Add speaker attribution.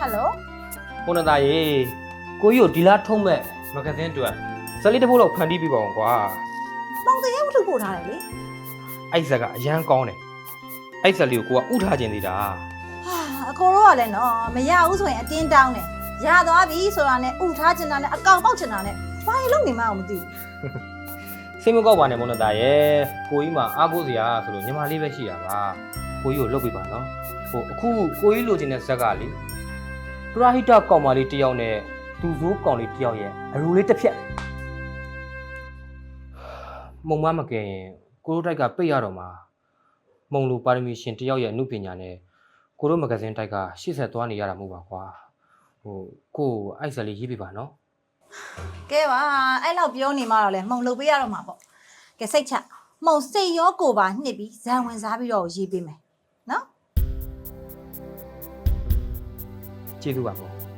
Speaker 1: ဟယ်လို
Speaker 2: ကိုနတာရေကိုကြီးကိုဒီလားထုံးမဲ့မဂဇင်းအတွက်ဇက်လေးတစ်ပုတ်လောက်ဖန်တီးပြပါအောင်ကွာ
Speaker 1: မောင်တရေဝတ္ထုပို့ထားတယ်လေ
Speaker 2: အဲ့ဇက်ကအရန်ကောင်းတယ်အဲ့ဇက်လေးကိုကိုကဥထားခြင်းသေးတာ
Speaker 1: ဟာအကိုတို့ကလည်းနော်မရဘူးဆိုရင်အတင်းတောင်းတယ်ရသွားပြီဆိုတာနဲ့ဥထားချင်တာနဲ့အကောင်ပေါက်ချင်တာနဲ့ဘာလို့လုပ်နေမှအောင်မသိဘူး
Speaker 2: စိတ်မကောက်ပါနဲ့မနတာရေကိုကြီးမှာအားကိုးစရာဆိုလို့ညီမလေးပဲရှိတာပါကိုကြီးကိုလုပ်ပြပါနော်ဟိုအခုကိုကြီးလိုချင်တဲ့ဇက်ကလေ ပရာဟိတကောင်မလေးတစ်ယောက်နဲ့သူဇိုးကောင်လေးတစ်ယောက်ရဲ့အရူလေးတစ်ဖြက်မုံမမကင်ရင်ကိုတို့တိုက်ကပိတ်ရတော့မှာမုံလူပါရမီရှင်တစ်ယောက်ရဲ့အမှုပညာနဲ့ကိုတို့မဂဇင်းတိုက်ကရှေ့ဆက်သွားနေရတာမဟုတ်ပါကွာဟိုကိုကိုအိုက်ဇက်လေးရေးပြပါနော်
Speaker 1: ကဲပါအဲ့လောက်ပြောနေမှတော့လေမှုံလုပ်ပေးရတော့မှာပေါ့ကဲစိတ်ချမှုံစိတ်ရောကိုယ်ပါနှစ်ပြီးဇံဝင်စားပြီးတော့ရေးပေးမယ် နော်
Speaker 2: ကျေးဇူးပါမော